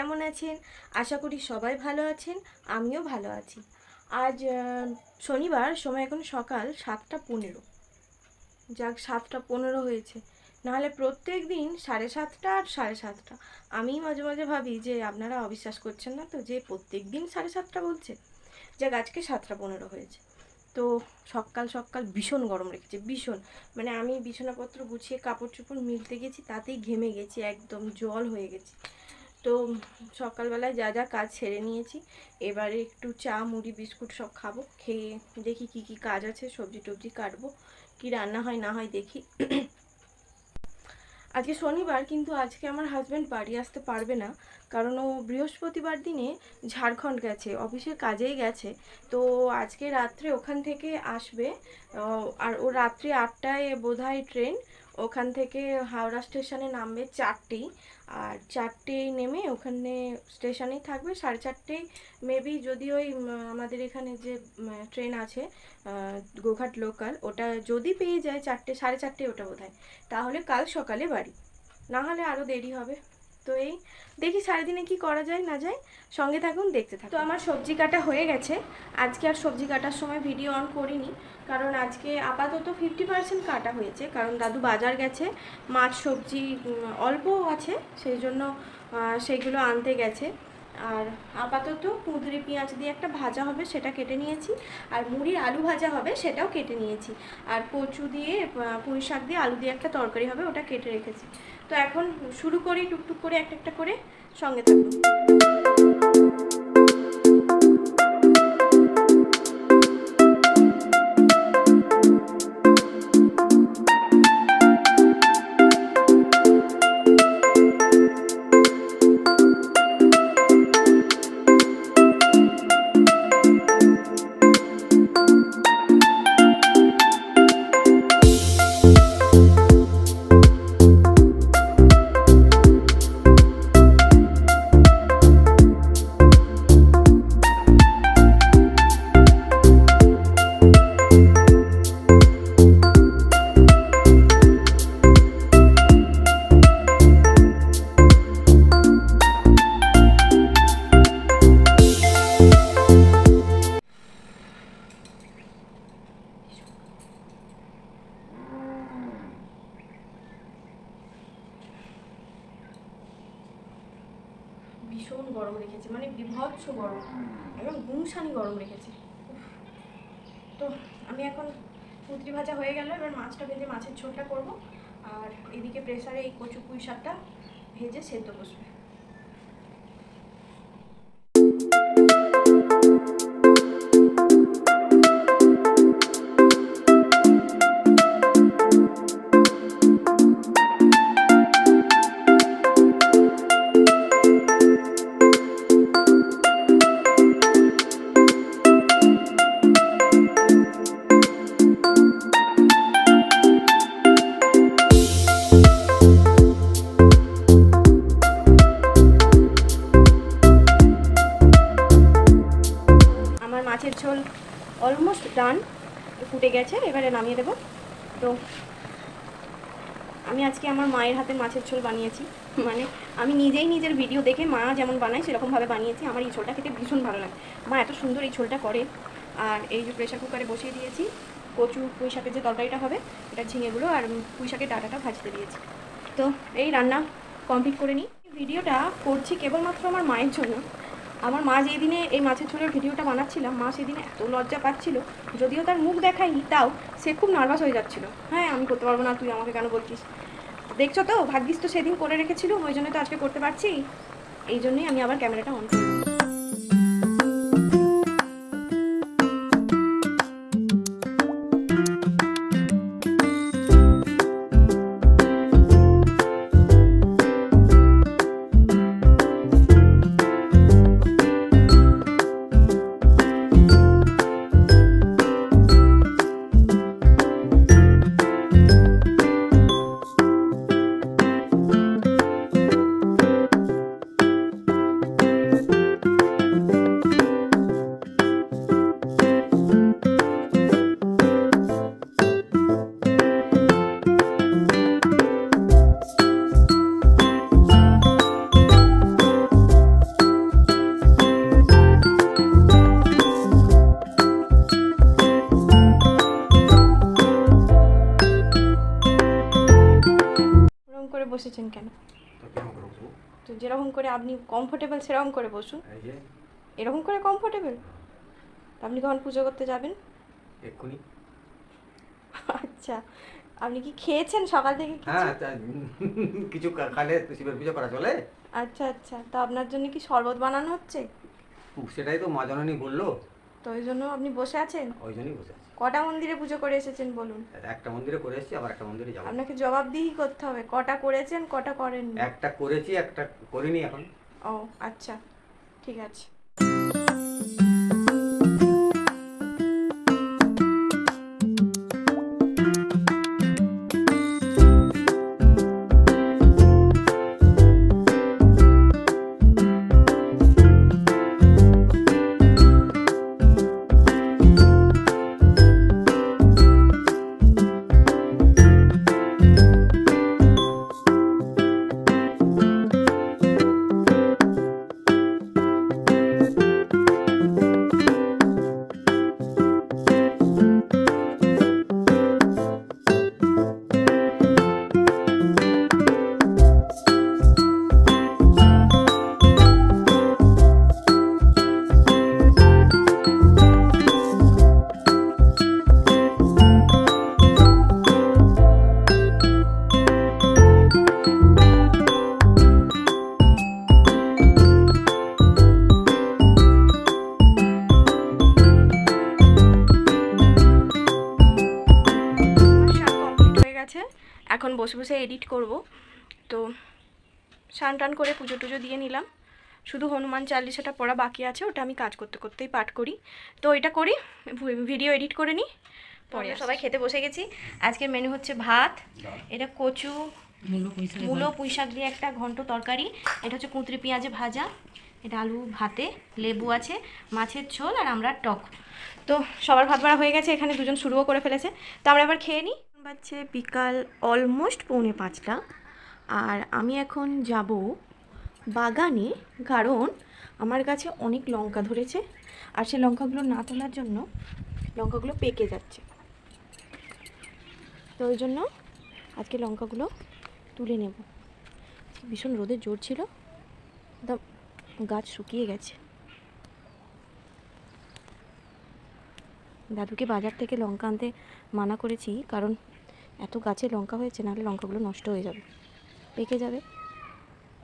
কেমন আছেন? আশা করি সবাই ভালো আছেন, আমিও ভালো আছি। আজ শনিবার, সময় এখন সকাল সাতটা পনেরো। যাক, সাতটা পনেরো হয়েছে। নাহলে প্রত্যেক দিন সাড়ে সাতটা আর সাড়ে সাতটা। আমি মাঝে মাঝে ভাবি যে, আপনারা অবিশ্বাস করছেন না তো, যে প্রত্যেক দিন সাড়ে সাতটা বলছে। যাক, আজকে সাতটা পনেরো হয়েছে। তো সকাল সকাল ভীষণ গরম রেখেছে ভীষণ। মানে আমি বিছানাপত্র গুছিয়ে কাপড় চোপড় মিলতে গেছি, তাতেই ঘেমে গেছি, একদম জল হয়ে গেছি। তো সকালবেলায় যা যা কাজ সেরে নিয়েছি। এবারে একটু চা, মুড়ি, বিস্কুট সব খাব। খেয়ে দেখি কি কি কাজ আছে, সবজি টবজি কাটবো। কি রান্না হয়, না হয় দেখি। আজকে শনিবার, কিন্তু আজকে আমার হাজব্যান্ড বাড়ি আসতে পারবে না। কারণ ও বৃহস্পতিবার দিনে ঝাড়খণ্ড গেছে, অফিসের কাজেই গেছে। তো আজকে রাত্রে ওখান থেকে আসবে। আর ও রাত্রি আটটায় বোধহয় ট্রেন ওখান থেকে হাওড়া স্টেশনে নামবে চারটেই আর চারটে নেমে ওখানে স্টেশনেই থাকবে। সাড়ে চারটেই মেবি যদি ওই আমাদের এখানে যে ট্রেন আছে গোঘাট লোকাল ওটা যদি পেয়ে যায় চারটে, সাড়ে চারটে ওটা বোধ তাহলে কাল সকালে বাড়ি। না হলে আরও দেরি হবে। তো এই, দেখি সারাদিনে কি করা যায়, না যায়। সঙ্গে থাকুন, দেখতে থাকুন। তো আমার সবজি কাটা হয়ে গেছে। আজকে আর সবজি কাটার সময় ভিডিও অন করিনি, কারণ আজকে আপাতত ফিফটি পার্সেন্ট কাটা হয়েছে। কারণ দাদু বাজার গেছে, মাছ, সবজি অল্প আছে, সেই জন্য সেইগুলো আনতে গেছে। আর আপাতত কুঁদরি পেঁয়াজ দিয়ে একটা ভাজা হবে, সেটা কেটে নিয়েছি। আর মুড়ির আলু ভাজা হবে, সেটাও কেটে নিয়েছি। আর কচু দিয়ে পুঁই শাক দিয়ে আলু দিয়ে একটা তরকারি হবে, ওটা কেটে রেখেছি। তো এখন শুরু করি, টুকটুক করে, একটা একটা করে, সঙ্গে থাকুন গরম রেখেছে। তো আমি এখন পুঁতরি ভাজা হয়ে গেল, এবার মাছটা ভেজে মাছের ঝোলটা করব আর এদিকে প্রেসারে এই কচু পুঁই শাকটা ভেজে সেদ্ধ বসবে এবারে নামিয়ে দেবো। তো আমি আজকে আমার মায়ের হাতে মাছের ঝোল বানিয়েছি। মানে আমি নিজেই নিজের ভিডিও দেখে মা যেমন বানায়, সেরকমভাবে বানিয়েছি। আমার এই ঝোলটা খেতে ভীষণ ভালো লাগে। মা এত সুন্দর এই ঝোলটা করে। আর এই যে প্রেশার কুকারে বসিয়ে দিয়েছি, কচু, পুঁই শাকের যে তরকারিটা হবে, এটা ঝিঙেগুলো আর পুঁই শাকের ডাটাটা ভাজতে দিয়েছি। তো এই রান্না কমপ্লিট করে নিই। ভিডিওটা করছি কেবলমাত্র আমার মায়ের জন্য। আমার মা যেই দিনে এই মাছের ঝোলের ভিডিওটা বানাচ্ছিলাম, মা সেদিনে এত লজ্জা পাচ্ছিল, যদিও তার মুখ দেখায়নি, তাও সে খুব নার্ভাস হয়ে যাচ্ছিল। হ্যাঁ আমি করতে পারব না, তুই আমাকে কেন বলছিস? দেখছ তো, ভাগ্যিস তো সেদিন করে রেখেছিল, ওই জন্য তো আজকে করতে পারছি। এই জন্যই আমি আবার ক্যামেরাটা অন করি আপনি কমফোর্টেবল সেরকম করে বসুন। এরকম করে কমফোর্টেবল আপনি কখন পুজো করতে যাবেন? এক্ষুনি। আচ্ছা আপনি কি খেয়েছেন সকাল থেকে কিছু? হ্যাঁ কিছু খালে শিবের পুজো করা চলে। আচ্ছা আচ্ছা তো আপনার জন্য কি শরবত বানানো হচ্ছে? সেটাই তো মা জননী বলল। তো ওই জন্য আপনি বসে আছেন? ওই জন্যই বসে আছি। কটা মন্দিরে পুজো করে এসেছেন বলুন? একটা মন্দিরে করে এসেছি আবার একটা মন্দিরে যাব। আপনাকে জবাবদিহি করতে হবে কটা করেছেন কটা করেননি? একটা করেছি একটা করিনি এখন। ও আচ্ছা ঠিক আছে। এখন বসে বসে এডিট করব। তো স্নান টান করে পুজো টুজো দিয়ে নিলাম। শুধু হনুমান চালিশাটা পড়া বাকি আছে ওটা আমি কাজ করতে করতেই পাঠ করি। তো এটা করি ভিডিও এডিট করে নিই পরে সবাই খেতে বসে গেছি। আজকের মেনু হচ্ছে ভাত এটা কচু মূলো পুঁই শাক দিয়ে একটা ঘন্ট তরকারি। এটা হচ্ছে কুঁতরি পেঁয়াজে ভাজা। এটা আলু ভাতে লেবু আছে মাছের ঝোল আর আমরা টক। তো সবার ভাত বাড়া হয়ে গেছে এখানে দুজন শুরুও করে ফেলেছে। তো আমরা এবার খেয়ে নিই বাজছে বিকাল অলমোস্ট পৌনে পাঁচটা। আর আমি এখন যাব বাগানে, কারণ আমার কাছে অনেক লঙ্কা ধরেছে, আর সে লঙ্কাগুলো না তোলার জন্য লঙ্কাগুলো পেকে যাচ্ছে। তো ওই জন্য আজকে লঙ্কাগুলো তুলে নেব। ভীষণ রোদের জোর ছিল, একদম গাছ শুকিয়ে গেছে। দাদুকে বাজার থেকে লঙ্কা আনতে মানা করেছি, কারণ এত গাছে লঙ্কা হয়েছে, নাহলে লঙ্কাগুলো নষ্ট হয়ে যাবে। পেকে যাবে।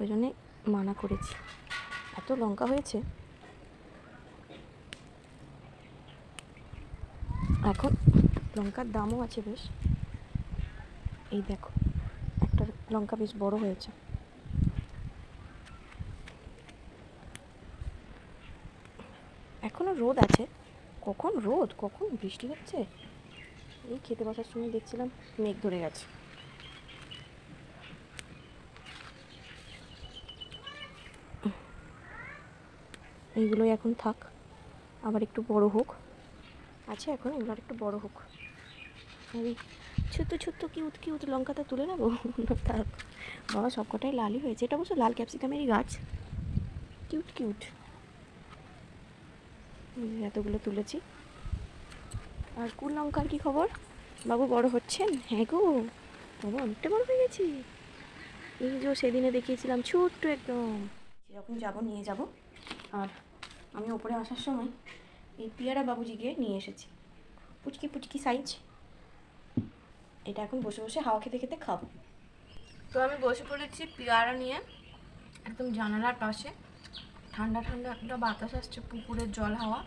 ওই জন্যে মানা করেছি। এত লঙ্কা হয়েছে। এখন লঙ্কার দামও আছে বেশ। এই দেখো, একটা লঙ্কা বেশ বড় হয়েছে। এখনও রোদ আছে। কখন রোদ? কখন বৃষ্টি হচ্ছে? এই খেতে বসার সময় দেখছিলাম মেঘ ধরে গেছে। এইগুলোই এখন থাক, আবার একটু বড় হোক। আছে এখন, এগুলো একটু বড় হোক। এই ছোট্ট ছোট্ট কিউট কিউট লঙ্কাটা তুলে নেব? থাক। বাবা, সবকটাই লালই হয়েছে। এটা অবশ্য লাল ক্যাপসিকামেরই গাছ। Cute cute. এতগুলো তুলেছি। আর কুল লঙ্কার কি খবর? বাবু বড় হচ্ছেন? হ্যাঁ গো। বাবা, অনেকটা বড় হয়ে গেছি। এই যে সেদিনে দেখিয়েছিলাম ছোট্ট একদম। যখন যাব, নিয়ে যাব। আর আমি ওপরে আসার সময় এই পিয়ারা বাবুজিকে নিয়ে এসেছি। পুচকি পুচকি সাইজ এটা এখন বসে বসে হাওয়া খেতে খেতে খাব। তো আমি বসে পড়েছি পেয়ারা নিয়ে, একদম জানালার পাশে। ঠান্ডা ঠান্ডা একটা বাতাস আসছে, পুকুরের জল হাওয়া।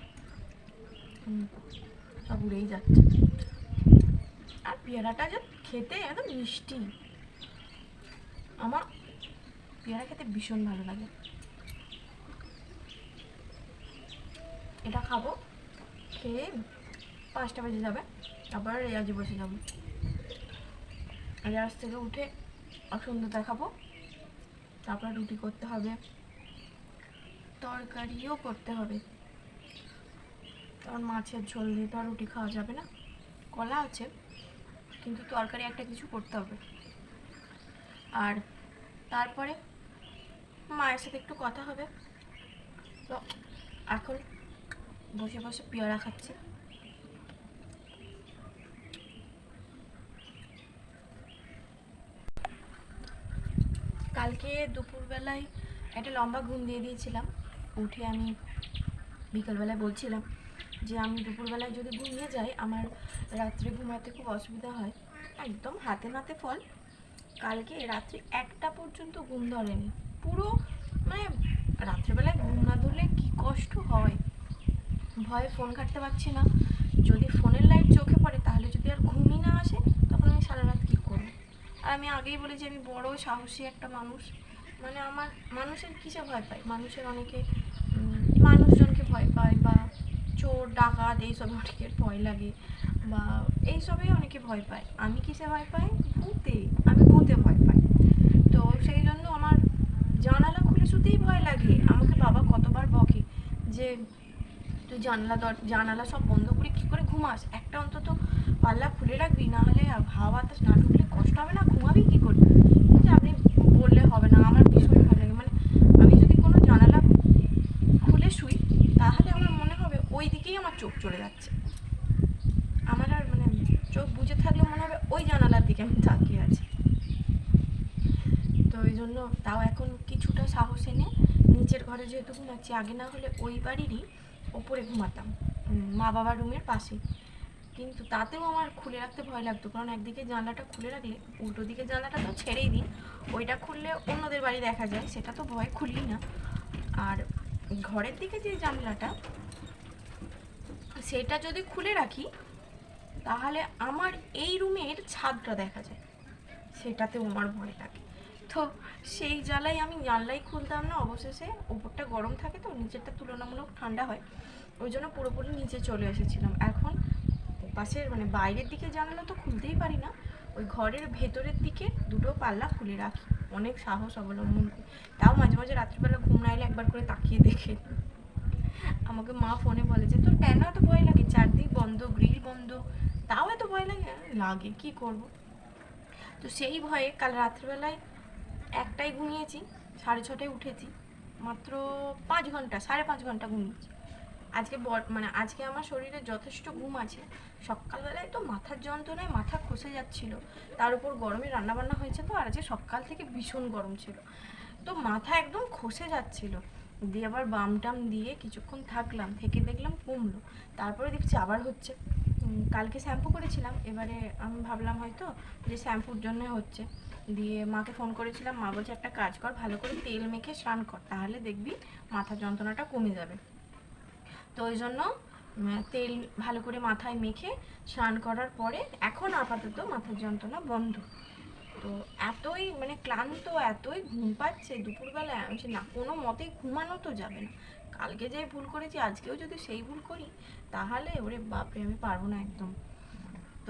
সব উড়েই যাচ্ছে আর পেয়ারাটা যে খেতে একদম মিষ্টি। আমার পেয়ারা খেতে ভীষণ ভালো লাগে। এটা খাব, খেয়ে পাঁচটা বেজে যাবে তারপর রেয়াজি বসে যাব। রেয়াজ থেকে উঠে সন্ধ্যে দেখাবো, তারপর রুটি করতে হবে, তরকারিও করতে হবে। কারণ মাছের ঝোল দিয়ে তো আর রুটি খাওয়া যাবে না। কলা আছে, কিন্তু তরকারি একটা কিছু করতে হবে। আর তারপরে মায়ের সাথে একটু কথা হবে। তো এখন বসে বসে পেয়ারা খাচ্ছি। কালকে দুপুরবেলায় একটা লম্বা ঘুম দিয়ে দিয়েছিলাম। উঠে আমি বিকালবেলায় বলছিলাম যে আমি দুপুরবেলায় যদি ঘুমিয়ে যাই, আমার রাত্রে ঘুমাতে খুব অসুবিধা হয়। একদম হাতে নাতে ফল। কালকে রাত্রি একটা পর্যন্ত ঘুম ধরেনি। পুরো মানে রাত্রেবেলায় ঘুম না ধরলে কি কষ্ট হয়? ভয়ে ফোন কাটতে পারছি না। যদি ফোনের লাইট চোখে পড়ে, তাহলে যদি আর ঘুমই না আসে, তখন আমি সারা রাত কী করব? আর আমি আগেই বলেছি, আমি বড় সাহসী একটা মানুষ। মানে আমার মানুষের কিসে ভয় পায়? মানুষের অনেকে মানুষজনকে ভয় পায় বা চোর, ডাকাত, এইসব অনেকের ভয় লাগে বা এইসবেই অনেকে ভয় পায়। আমি কিসে ভয় পাই? ভূতে। আমি ভূতে ভয় পাই। তো সেই জন্য আমার জানালা খুলে শুতেই ভয় লাগে। আমাকে বাবা কতবার বকে যে, তুই জানলা দর, জানালা সব বন্ধ করে কী করে ঘুমাস? একটা অন্তত পাল্লা খুলে রাখবি না হলে হাওয়া বাতাস না ঢুকলে কষ্ট হবে না? ঘুমাবি কী করে? আপনি বললে হবে না। আমার ভীষণ ভালো লাগে মানে আমি যদি কোনো জানালা খুলে শুই তাহলে আমার মনে হবে ওই দিকেই আমার চোখ চলে যাচ্ছে আমার আর মানে চোখ বুজে থাকলে মনে হবে ওই জানালার দিকে আমি তাকিয়ে আছি তো ওই জন্য তাও এখন কিছুটা সাহস এনে নিচের ঘরে যেহেতু ঘুমাচ্ছি, আগে না হলে ওই বাড়িরই ওপরে ঘুমাতাম মা বাবার রুমের পাশে। কিন্তু তাতেও আমার খুলে রাখতে ভয় লাগতো, কারণ একদিকে জানলাটা খুলে রাখলে, উল্টো দিকে জানলাটা তো ছেড়েই দিন, ওইটা খুললে অন্যদের বাড়ি দেখা যায়, সেটা তো ভয় খুলি না। আর ঘরের দিকে যে জানলাটা, সেটা যদি খুলে রাখি, তাহলে আমার এই রুমের ছাদটা দেখা যায়, সেটাতেও আমার ভয় লাগে। তো সেই জ্বালাই আমি জানলাই খুলতাম না অবশেষে ওপরটা গরম থাকে তো নিচেরটা তুলনামূলক ঠান্ডা হয়। ওই জন্য পুরোপুরি নিচে চলে এসেছিলাম। এখন পাশের মানে বাইরের দিকে জানালা তো খুলতেই পারি না ওই ঘরের ভেতরের দিকে দুটো পাল্লা খুলে রাখি। অনেক সাহস অবলম্বন করি। তাও মাঝে মাঝে রাত্রিবেলা ঘুম না এলে একবার করে তাকিয়ে দেখে। আমাকে মা ফোনে বলে যে তোর কেন এত ভয় লাগে? চারদিক বন্ধ গ্রিল বন্ধ। তাও এত ভয় লাগে? "হ্যাঁ, লাগে কি করব? তো সেই ভয়ে কাল রাত্রিবেলায় একটাই ঘুমিয়েছি, সাড়ে ছটায় উঠেছি। মাত্র পাঁচ ঘণ্টা, সাড়ে পাঁচ ঘণ্টা ঘুমিয়েছি। আজকে মানে আজকে আমার শরীরে যথেষ্ট ঘুম আছে। সকালবেলায় তো মাথার যন্ত্রণায় মাথা খসে যাচ্ছিল। তার উপর গরমে রান্নাবান্না হয়েছে তো, আর আজকে সকাল থেকে ভীষণ গরম ছিল। তো মাথা একদম খসে যাচ্ছিল। দিয়ে আবার বাম টাম দিয়ে কিছুক্ষণ থাকলাম, থেকে দেখলাম কমলো। তারপরে দেখছি আবার হচ্ছে। কালকে শ্যাম্পু করেছিলাম, এবারে আমি ভাবলাম হয়তো যে শ্যাম্পুর জন্য হচ্ছে। দিয়ে মাকে ফোন করেছিলাম, মা বলছে একটা কাজ কর, ভালো করে তেল মেখে স্নান কর, তাহলে দেখবি মাথা যন্ত্রণাটা কমে যাবে। তো ওই জন্য তেল ভালো করে মাথায় মেখে স্নান করার পরে এখন আপাতত মাথার যন্ত্রণা বন্ধ। তো এতই মানে ক্লান্ত, এতই ঘুম পাচ্ছে, দুপুরবেলায় আমি না, কোনো মতেই ঘুমানো তো যাবে না। কালকে যে ভুল করেছি, আজকেও যদি সেই ভুল করি, তাহলে ওরে বাপরে, আমি পারব না একদম।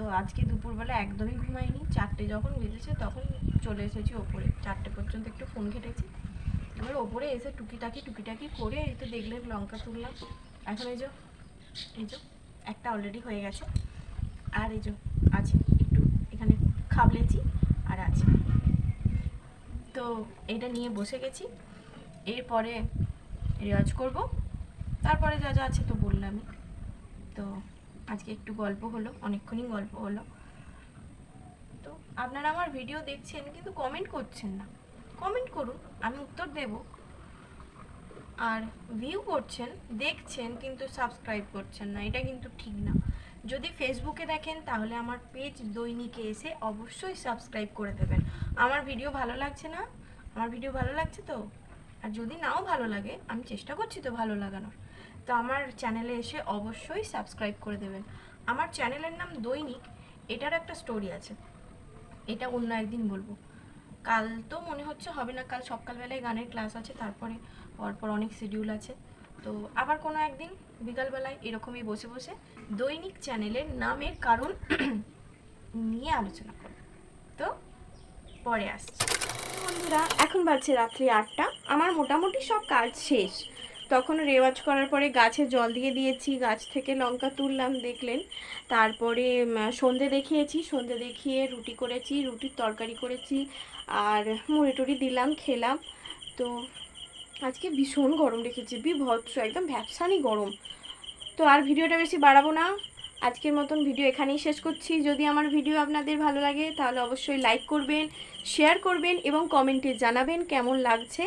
তো আজকে দুপুরবেলা একদমই ঘুমাইনি। চারটে যখন বেজেছে তখন চলে এসেছি ওপরে। চারটে পর্যন্ত একটু ফোন ঘেটেছি। এবার ওপরে এসে টুকিটাকি টুকিটাকি করে এই তো দেখলেন লঙ্কা তুললাম। এখন এই যে এই যে, একটা অলরেডি হয়ে গেছে। আর এই যে, আছে, একটু এখানে খাবলেছি আর আছে। তো এটা নিয়ে বসে গেছি। এরপরে রেওয়াজ করব। তারপরে যা যা আছে তো বললামই। তো আজকে একটু গল্প হলো, অনেকক্ষণই গল্প হলো। তো আপনারা আমার ভিডিও দেখছেন, কিন্তু কমেন্ট করছেন না। কমেন্ট করুন, আমি উত্তর দেব। আর ভিউ করছেন, দেখছেন, কিন্তু সাবস্ক্রাইব করছেন না, এটা কিন্তু ঠিক না। যদি ফেসবুকে দেখেন, তাহলে আমার পেজ দৈনিকে এসে অবশ্যই সাবস্ক্রাইব করে দেবেন। আমার ভিডিও ভালো লাগছে না? আমার ভিডিও ভালো লাগছে তো? আর যদি নাও ভালো লাগে, আমি চেষ্টা করছি তো ভালো লাগানোর। তো আমার চ্যানেলে এসে অবশ্যই সাবস্ক্রাইব করে দেবেন। আমার চ্যানেলের নাম দৈনিক এটার একটা স্টোরি আছে। এটা অন্য একদিন বলব। কাল তো মনে হচ্ছে হবে না, কাল সকালবেলায় গানের ক্লাস আছে, তারপরে পরপর অনেক শিডিউল আছে। তো আবার কোনো একদিন বিকালবেলায় এরকমই বসে বসে দৈনিক চ্যানেলের নামের কারণ নিয়ে আলোচনা করব। তো পরে আসছি। বন্ধুরা, এখন বাজছে রাত্রি আটটা। আমার মোটামুটি সব কাজ শেষ। তখন রেওয়াজ করার পরে গাছে জল দিয়ে দিয়েছি, গাছ থেকে লঙ্কা তুললাম, দেখলেন। তারপরে সন্ধে দেখিয়েছি, সন্ধে দেখিয়ে রুটি করেছি, রুটির তরকারি করেছি, আর মুড়ি টুড়ি দিলাম, খেলাম। তো আজকে ভীষণ গরম রেখেছি, বিভৎস, একদম ভ্যাপসানি গরম। তো আর ভিডিওটা বেশি বাড়াবো না। আজকের মতন ভিডিও এখানেই শেষ করছি। যদি আমার ভিডিও আপনাদের ভালো লাগে, তাহলে অবশ্যই লাইক করবেন, শেয়ার করবেন এবং কমেন্টে জানাবেন কেমন লাগছে।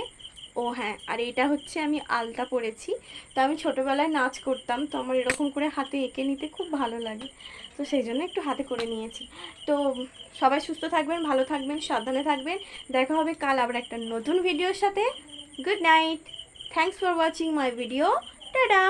ও হ্যাঁ আর এটা হচ্ছে আমি আলতা পরেছি। তো আমি ছোটোবেলায় নাচ করতাম, তো আমার এরকম করে হাতে এঁকে নিতে খুব ভালো লাগে। তো সেই জন্য একটু হাতে করে নিয়েছি। তো সবাই সুস্থ থাকবেন, ভালো থাকবেন, সাবধানে থাকবেন। দেখা হবে কাল আবার একটা নতুন ভিডিওর সাথে। Good night thanks for watching my video tata